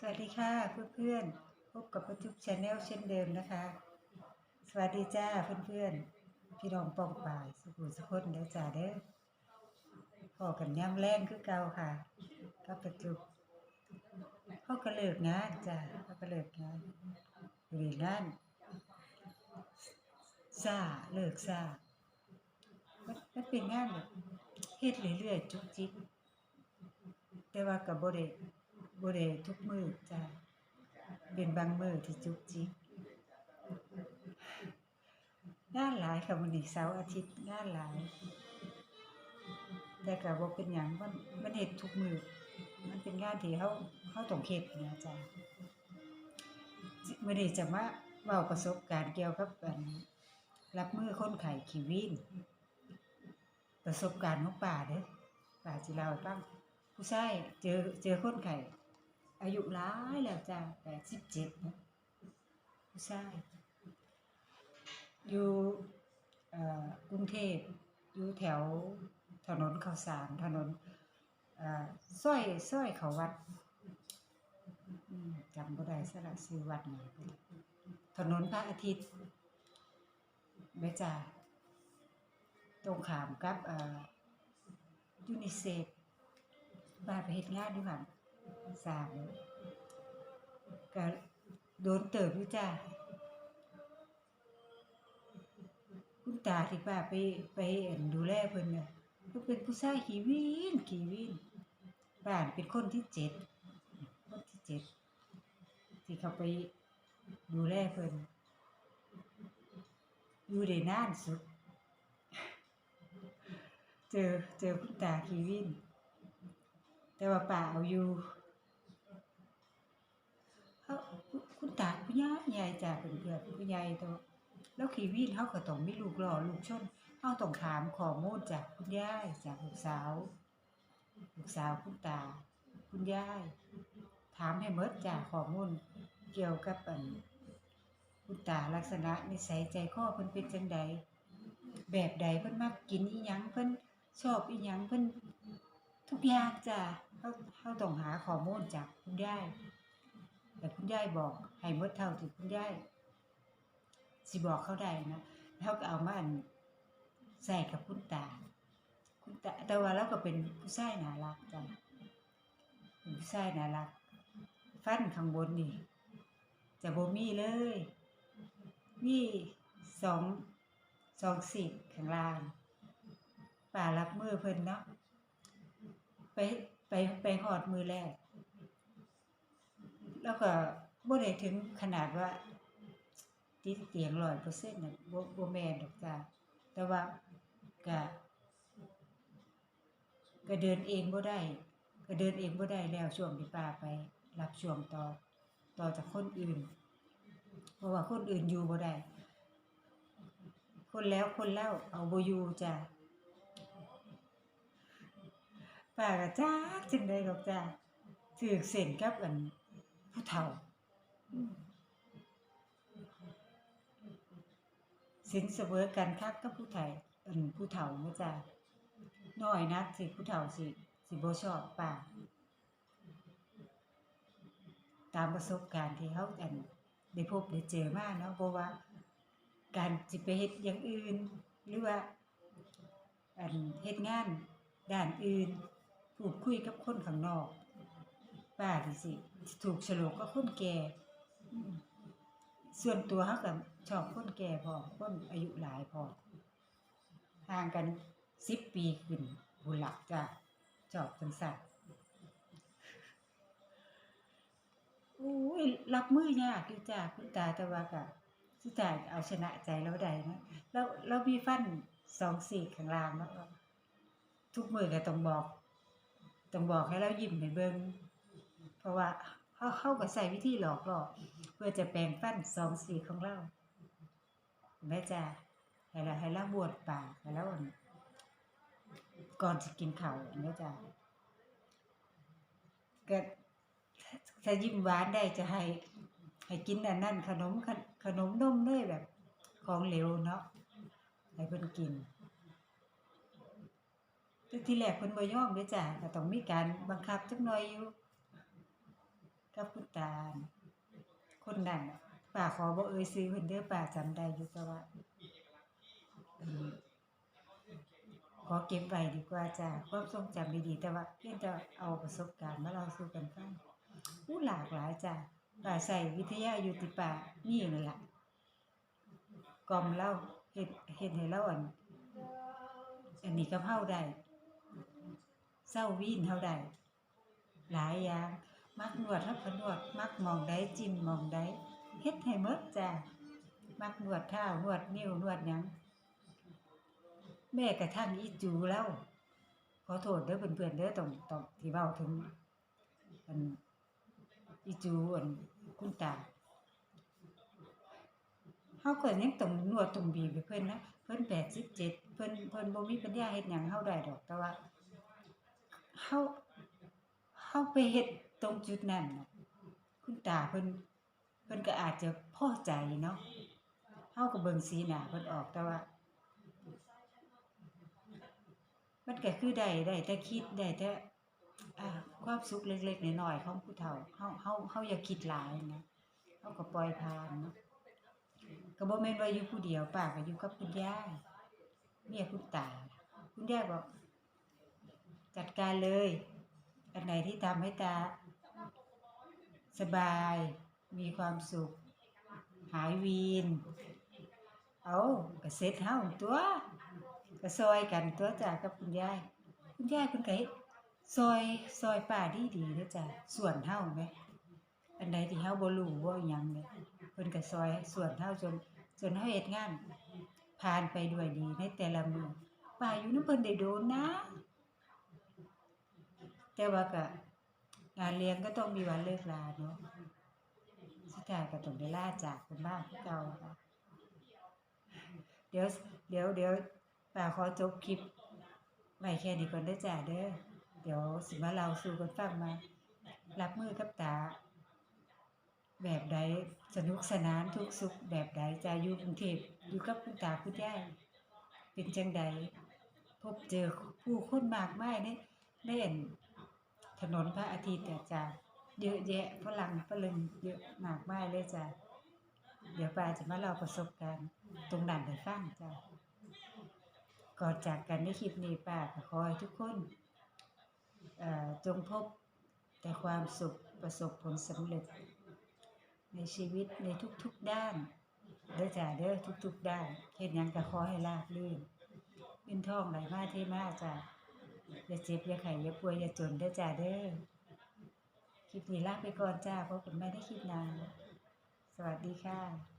สวัสดีค่ะเพื่อนๆพบกับประจุบชาแนลเช่นเดิมนะคะ สวัสดีจ้าเพื่อนๆพี่น้องปองป่ายสุขุสุขนเด้อจ้าเด้อพอกันย่ำแรงคือเก่าค่ะกับประจุบเขาก็เลิกงานจ้าเขาก็เลิกงานหรืองานซาเลิกซามันมันเป็นงานแบบเฮ็ดเรื่อยๆจุกจิกแต่ว่ากับบ่ได้ บ่ได้ทุกมือจ้ะเป็นบางมือที่จุกจิกงานหลายค่ะมื้อนี้เสาร์อาทิตย์งานหลาย แต่ก็บ่เป็นหยังมันมันเฮ็ดทุกมือมันเป็นงานที่เฮาเฮาต้องเฮ็ดนะจ้ะมื้อนี้จะมาเว้าประสบการณ์เกี่ยวกับอันรับมือคนไข้ขีวีนประสบการณ์ของป้าเด้อป้าสิเล่าให้ฟังผู้ชายเจอเจอคนไข้ อายุหลายแล้วจ้าแปดสิบเจ็ดนะผู้ชายอยู่กรุงเทพอยู่แถวถนนข้าวสารถนนเอ่อซอยซอยเขาวัดจำบ่ได้สละซื้อวัดไหนถนนพระอาทิตย์แม่จ้าตรงขามกับยูนิเซฟบ้านไปเฮ็ดงานอยู่หั่น สางก็โดนเติบอยู่จ้าคุณตาที่ป้าไปไปดูแลเพิ่นน่ะเพิ่นเป็นผู้ชายขี้วีนขี้วีนบ้านเป็นคนที่เจ็ดคนที่เจ็ดที่เขาไปดูแลเพิ่นอยู่ได้นานสุด เจอเจอคุณตาขี้วีนแต่ว่าป่าเอาอยู่เขา คุณตาคุณย่าใหญ่จ้ะเป็นเพื่อนคุณยายตัวแล้วขี่วีนเขาก็ต้องมีลูกหล่อลูกชนเขาต้องถามข้อมูลจากคุณยายจากลูกสาว ลูกสาวคุณตา คุณยาย ถามให้หมดจากข้อมูลเกี่ยวกับอันคุณตาลักษณะนิสัยใจคอเพิ่นเป็นจังใดแบบใดเพิ่นมักกินอีหยังเพิ่นชอบอีหยังเพิ่นทุกอย่างจ้ะเขาเขาต้องหาข้อมูลจากคุณยาย ยายบอก ให้หมดเท่าที่คุณยายสิบอกเขาได้นะแล้วก็เอามาใส่กับคุณตาคุณตาแต่ว่าเราก็เป็นผู้ชายน่ารักจ้ะผู้ชายน่ารัก ฟันข้างบนนี่ จะโบมีเลย มีสองสองสิบข้างล่างป่ารับมือเพิ่นเนาะไปไปไปหอดมือแรก แล้วก็บ่ได้ถึงขนาดว่า ติดเตียงร้อยเปอร์เซ็นต์น่ะบ่บ่แม่นดอกจ้าแต่ว่าก็ก็เดินเองบ่ได้ ก็เดินเองบ่ได้แล้วช่วงที่ป้าไป รับช่วงต่อต่อจากคนอื่น เพราะว่าคนอื่นอยู่บ่ได้ คนแล้วคนเล่าเอาบ่อยู่จ้าป้าก็จักจังได๋ดอกจ้าถือเส้นกับอัน ผู้เฒ่าสินเสมอกันคักกับผู้ไทยอันผู้เฒ่าเนาะจ้าน้อยนักสิผู้เฒ่าสิ สิบชอบป้าตามประสบการณ์ที่เฮาอันได้พบได้เจอมาเนาะเพราะว่า การสิไปเฮ็ดอย่างอื่น หรือว่าอันเฮ็ดงานด้านอื่นพูดคุยกับคนข้างนอก ป้าสิ ถูกฉลกกับคนแก่ส่วนตัวเขาก็ชอบคนแก่พอคนอายุหลายพอห่างกันสิบปีขึ้นบุหลักจ้ะชอบจังสัตว์อุ้ยรับมือยากอยู่จ้ะคุณตาแต่ว่าก็สุดท้ายเอาชนะใจเราได้นะเราเรามีฟันสองสี่ข้างล่างแล้วทุกมือก็ต้องบอก ต้องบอกให้เรายิ้มให้เบิ่ง ราะว่าเขาเข้าก็ใส่วิธีหลอกหลอกเพื่อจะแปลงฟันสองสีของเราแม่จ้าให้เราให้เราบวชปาให้เราก่อนจะกินเขาแม่จ้าก็ถ้ายิ้มหวานได้จะให้ให้กินอันนั้นขนมขนขนมนมเลยแบบ ของเหลวเนาะให้เพิ่นกินแต่ที่แรกเพิ่นบ่ยอมเด้จ้ะก็ต้องมีการบังคับจักหน่อยอยู่ กับคุณตาคนนั้นน่าขอบ่เอ่ยชื่อเพิ่นเด้อป้าจำได้อยู่แต่ว่าขอเก็บไว้ดีกว่าจ้ะความทรงจำดีๆแต่ว่าเพียงแต่เอาประสบการณ์มาเล่าสู่กันฟังอู้หลากหลายจ้ะป้าใส่วิทยาอยู่ที่ป้านี่นั่นล่ะกล่อมเราเฮ็ดเฮ็ดให้เราอันอันนี้กับเฮาได้เศร้าวีนเฮาได้หลายอย่าง มักนวดเฮาก็นวด มักมองใดจิ้มมองใดเฮ็ดให้หมดจ้ะมักนวดเท้านวดนิ้วนวดหยังแม้กระทั่งอีจูแล้วขอโทษเด้อเพื่อนๆเด้อต้องต้องที่เว้าถึงอันอีจูอันคุณตาเฮาก็ยังต้องนวดต้องบีบให้เพิ่นนะเพิ่น87เพิ่นเพิ่นบ่มีปัญญาเฮ็ดหยังเฮาได้ดอกแต่ว่าเฮาเฮาไปเฮ็ดตรงจุดนั้นคุณตาเพิ่นเพิ่นก็อาจจะพอใจเนาะเฮาก็เบิ่งสีหน้าเพิ่นออกแต่ว่า มันก็คือได้ได้แต่คิดได้แต่ความสุขเล็กๆน้อยๆของผู้เฒ่าเฮาเฮาเฮาอย่าคิดหลายนะเฮาก็ปล่อยผ่านเนาะก็บ่แม่นว่าอยู่ผู้เดียวป้าก็อยู่กับคุณยายเมียคุณตาคุณยายบอกจัดการเลย อันไหนที่ทำให้ตา สบาย มีความสุข หายวีน เอาก็เสร็จเฮาตัวก็ซอยกันตัวจ้ะกับคุณยาย คุณยายเพิ่นก็เฮ็ดซอยซอยป้าดีๆเด้อจ้ะส่วนเฮาแหมอันใดที่เฮาบ่รู้บ่หยังเนี่ยเพิ่นก็ซอยส่วนเฮาจนจนเฮาเฮ็ดงานผ่านไปด้วยดีในแต่ละมื้อป้าอยู่นำเพิ่นได้โดนนะ แต่ว่าก็ งานเลี้ยงก็ต้องมีวันเลิกลาเนาะสุดท้ายก็ต้องได้ลาจากเพิ่นบ้างคือเก่าค่ะเดี๋ยวเดี๋ยวเดี๋ยวป้าขอจบคลิปไว้แค่นี้ก่อนเด้จ้าเด้อเดี๋ยวสิมาเล่าสู่กันฟังมา รับมือกับตา แบบใดสนุกสนานทุกสุขแบบใดจะอยู่กรุงเทพอยู่กับคุณตาคุณยายเป็นจังใดพบเจอผู้คนมากมายในในอัน ถนนพระอาทิตย์อะจ้าเยอะแยะฝรั่งฝรั่งเยอะมากมายเลยจ้าเดี๋ยวป้าจะมาเล่าประสบการณ์ตรงนั้นให้ฟังจ้าก่อนจากกันในคลิปนี้ป้าขอให้ทุกคนเอ่อจงพบแต่ความสุขประสบผลสำเร็จ ในชีวิตในทุกๆด้านเด้อจ้าเด้อทุกๆด้านเฮ็ดยังก็ขอให้ราบรื่นเงินทองไหลมาเทมาจ้า อย่าเจ็บอย่าไข้อย่าป่วยอย่าจนเด้อจ้าเด้อคลิปนี้ลาไปก่อนจ้าเพราะผมไม่ได้คลิปนานสวัสดีค่ะ